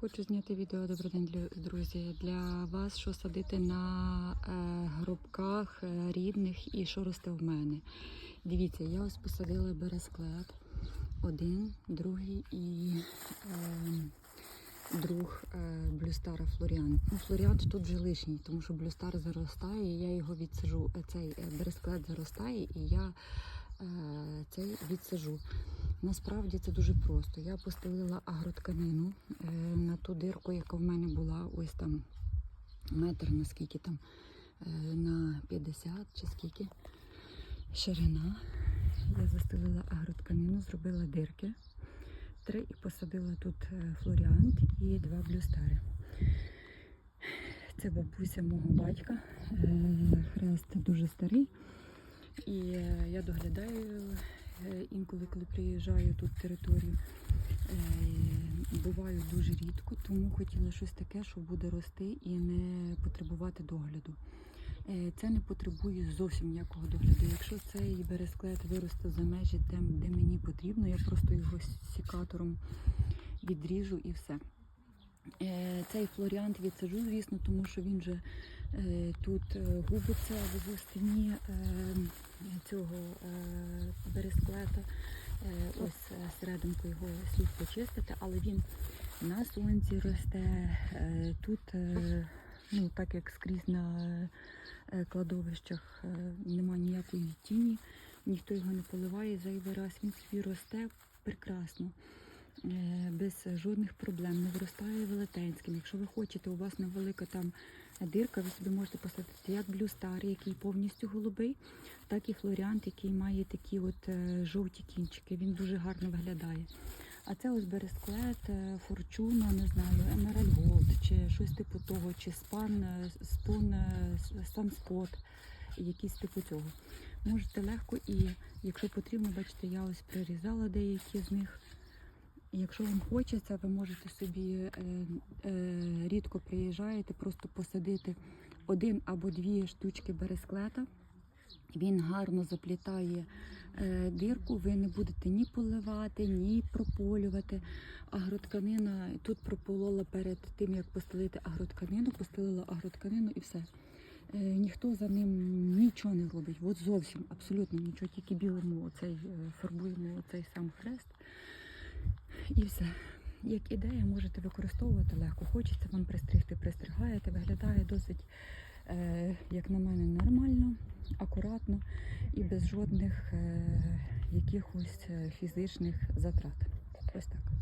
Хочу зняти відео добрий день, друзі, для вас, що садити на е, гробках е, рідних і що росте в мене. Дивіться, я ось посадила бересклет. Один, другий і е, друг блюстара Флоріант. Ну, Флоріант тут вже лишній, тому що блюстар заростає, і я його відсажу. Е, Цей бересклет заростає, і я цей відсажу. Насправді це дуже просто. Я постелила агротканину е, на ту дирку, яка в мене була ось там метр, наскільки там е, на 50 чи скільки ширина. Я застелила агротканину, зробила дирки. Три і посадила тут е, флоріант і два блюстари. Це бабуся мого батька. Хрест дуже старий. І я доглядаю інколи, коли приїжджаю тут територію. Е, Буваю дуже рідко, тому хотіла щось таке, що буде рости і не потребувати догляду. Е, Це не потребує зовсім ніякого догляду. Якщо цей бересклет виросте за межі, де мені потрібно, я просто його сікатором відріжу і все. Е, Цей флоріант відсаджу, звісно, тому що він же е, тут е, губиться в густині цього бересклета. Ось серединку його слід почистити, але він на сонці росте. Тут, ну так як скрізь на кладовищах немає ніякої тіні, ніхто його не поливає зайвий раз. Він собі росте прекрасно. Е, Без жодних проблем, не виростає велетенським. Якщо ви хочете, у вас невелика там дирка, ви собі можете посадити як блюстар, який повністю голубий, так і флоріант, який має такі от е, жовті кінчики. Він дуже гарно виглядає. А це ось бересклет, е, форчуна, не знаю, Емеральд Голд, чи щось типу того, чи спан, спун, санспот, якийсь типу цього. Можете легко і, якщо потрібно, бачите, я ось прирізала деякі з них. Якщо вам хочеться, ви можете собі е, е, рідко приїжджаєте, просто посадити один або дві штучки бересклета. Він гарно заплітає е, дирку, ви не будете ні поливати, ні прополювати. Агротканина тут прополола перед тим, як постелити агротканину, постелила агротканину і все. Е, ніхто за ним нічого не робить. От зовсім абсолютно нічого, тільки білимо оцей е, фарбуємо оцей сам хрест. І все. Як ідея, можете використовувати легко. Хочеться вам пристригти, пристригаєте, виглядає досить, е, як на мене, нормально, акуратно і без жодних е, якихось е, фізичних затрат. Ось так.